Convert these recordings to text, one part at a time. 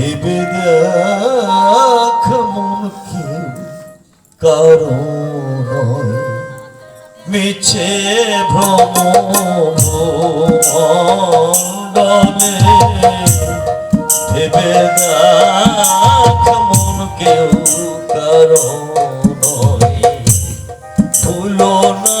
ভেবে দেখ মন কেউ কারও নয়। মিছে ভ্রম ভেবে দেখ মন কেউ কারও নয়। তুলো না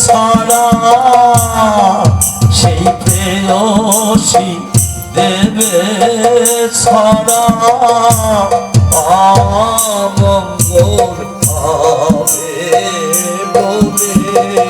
সারা সেই প্রেয়সী দেবে সারা আমঙ্গল হবে বলে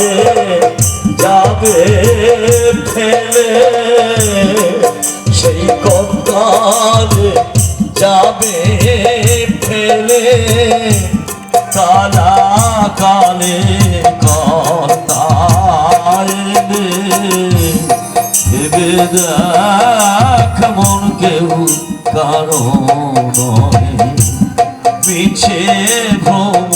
কপ্তারে যাবে, ফেলে সেই কপ্তারে যাবে, ফেলে কালা কালে কর্তাইলে ভেবে দেখ মন কেউ কারও নয়। মিছে ভ্রম